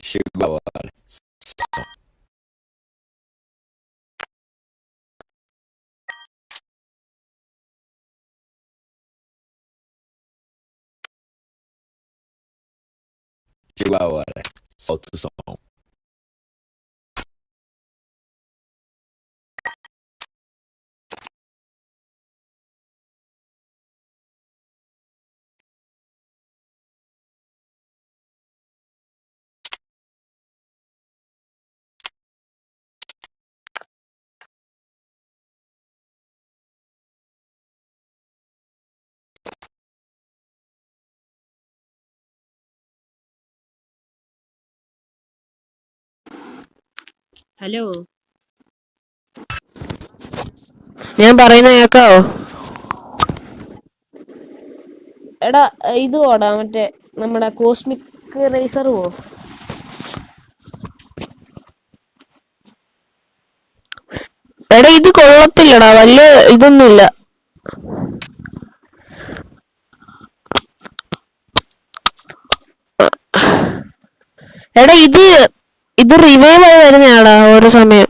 Chegou a hora. Som. Chegou a hora. Solta o som. Hello ഞാൻ പറയുന്ന കേക്കാവോ? എടാ ഇത് ഓടാ മറ്റേ നമ്മുടെ കോസ്മിക് റേസർ പോ എടാ ഇത് കൊള്ളത്തില്ലടാ വലിയ ഇതൊന്നുമില്ല. എടാ ഇത് ഇത് റിവൈവ് ആയി വരുന്നയാടാ ഓരോ സമയം.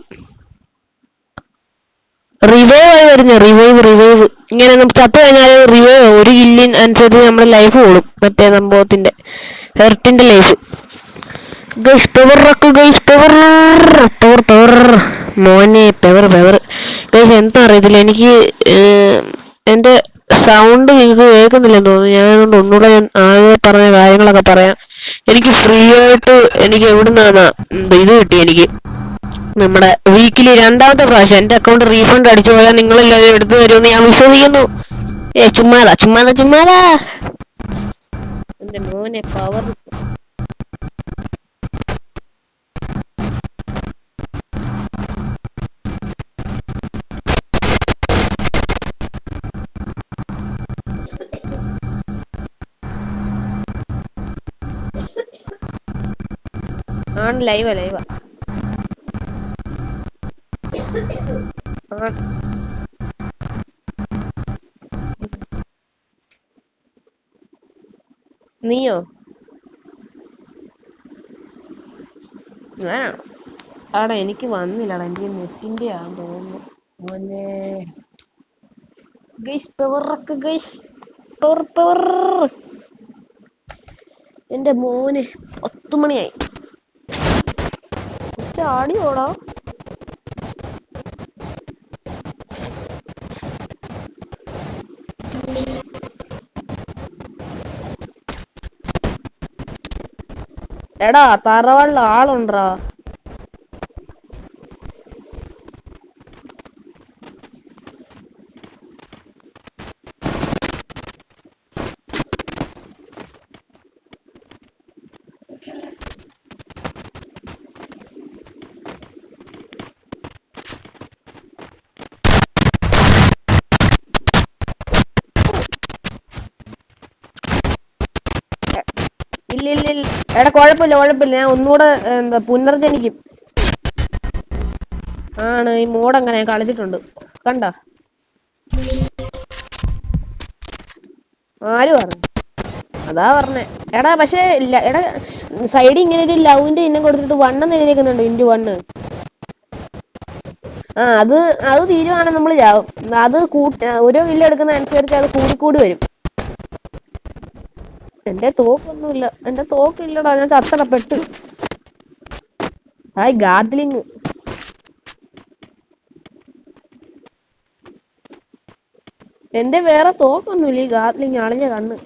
റിവൈവ് ആയി വരുന്ന റിവൈവ് റിവൈവ് ഇങ്ങനെ നമുക്ക് ചത്തു കഴിഞ്ഞാൽ റിവൈവ് ഒരു കില്ലിൻ അനുസരിച്ച് നമ്മുടെ ലൈഫ് കൂടും. മറ്റേ സംഭവത്തിന്റെ ഹെർട്ടിന്റെ ലൈഫ് ഗൈസ് റക്ക് ഗൈസ് പവർ പവർ പവർ മോനെ പെവർ പെവർ ഗൈസ് എന്താ അറിയത്തില്ല എനിക്ക് എന്റെ സൗണ്ട് നിങ്ങൾക്ക് കേൾക്കുന്നില്ലെന്ന് തോന്നുന്നു. ഞാൻ അതുകൊണ്ട് ഒന്നുകൂടെ ഞാൻ ആകെ പറഞ്ഞ കാര്യങ്ങളൊക്കെ പറയാം. എനിക്ക് ഫ്രീ ആയിട്ട് എനിക്ക് എവിടുന്നാണ് ഇത് കിട്ടി എനിക്ക്. നമ്മുടെ വീക്കിലി രണ്ടാമത്തെ പ്രാവശ്യം എന്റെ അക്കൗണ്ട് റീഫണ്ട് അടിച്ചു പോയാൽ നിങ്ങൾ എല്ലാവരും എടുത്തു തരുമെന്ന് ഞാൻ വിശ്വസിക്കുന്നു. ഏ ചുമ്മാതാ ചുമ്മാതാ ചുമ്മാതാ. എന്റെ മോനെ പവർ ആണ് ലൈവാ ലൈവാ നീയോ? ഞാനാണോ ആടാ എനിക്ക് വന്നില്ലടാ. എനിക്ക് നെറ്റിന്റെ ആണെന്ന് തോന്നുന്നു. മോനെ. ഗൈസ് പവറൊക്കെ ഗൈസ് പവർ പവർ എന്റെ മോനെ പത്ത് മണിയായി. ഒറ്റ ആടിയോടാ എടാ തറവാളിൽ ആളുണ്ടാ ഇല്ല ഇല്ല ഇല്ല. എടാ കുഴപ്പമില്ല കുഴപ്പമില്ല ഞാൻ ഒന്നുകൂടെ എന്താ പുനർജനിക്കും. ആണ് ഈ മോഡ് അങ്ങനെ കളിച്ചിട്ടുണ്ട്. കണ്ട? ആര് പറഞ്ഞു? അതാ പറഞ്ഞേ. എടാ പക്ഷെ എടാ സൈഡിൽ ഇങ്ങനെ ഒരു ലവിന്റെ ചിഹ്നം കൊടുത്തിട്ട് വണ്ണെന്ന് എഴുതിയേക്കുന്നുണ്ട് ഇന്റു വണ്ണ് ആ അത് അത് തീരുവാണെങ്കിൽ നമ്മൾ ചാവും. അത് കൂട്ട ഓരോ കില്ല് എടുക്കുന്ന അനുസരിച്ച് അത് കൂടിക്കൂടി വരും. എന്റെ തോക്കൊന്നുമില്ല. എന്റെ തോക്കില്ലടാ ഞാൻ ചത്തണപ്പെട്ട്. പെട്ട് ഹായ് ഗാദ്ലിങ് എന്റെ വേറെ തോക്കൊന്നുമില്ല ഈ ഗാദ്ലിങ് അളിഞ്ഞ കണ്ണ്.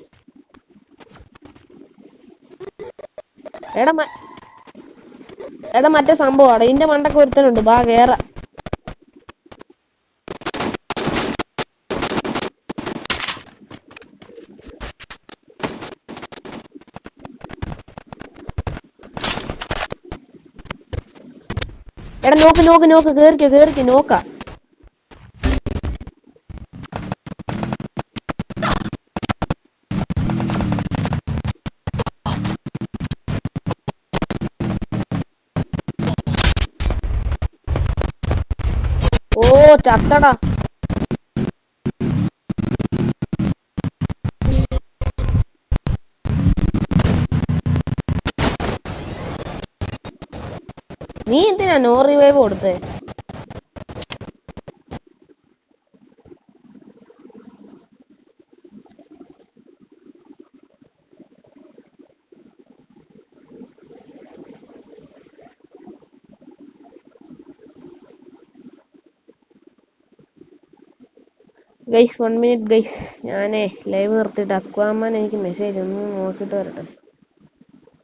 എടാ എടാ മറ്റേ സംഭവമാണ് ഇന്റെ മണ്ടൊക്കെ ഒരുത്തനുണ്ട് ബാ കേറ. എടാ നോക്ക് നോക്ക് നോക്ക് കേറിക്കോ കേറിക്കോ നോക്ക. ഓ ചത്തടാ. നീ എന്തിനാ നോ റിവൈവ് കൊടുത്തേ? ഗൈസ് വൺ മിനിറ്റ് ഗൈസ് ഞാനേ ലൈവ് നിർത്തിയിട്ട് അക്വാമാൻ എനിക്ക് മെസ്സേജ് ഒന്ന് നോക്കിയിട്ട് വരട്ടെ.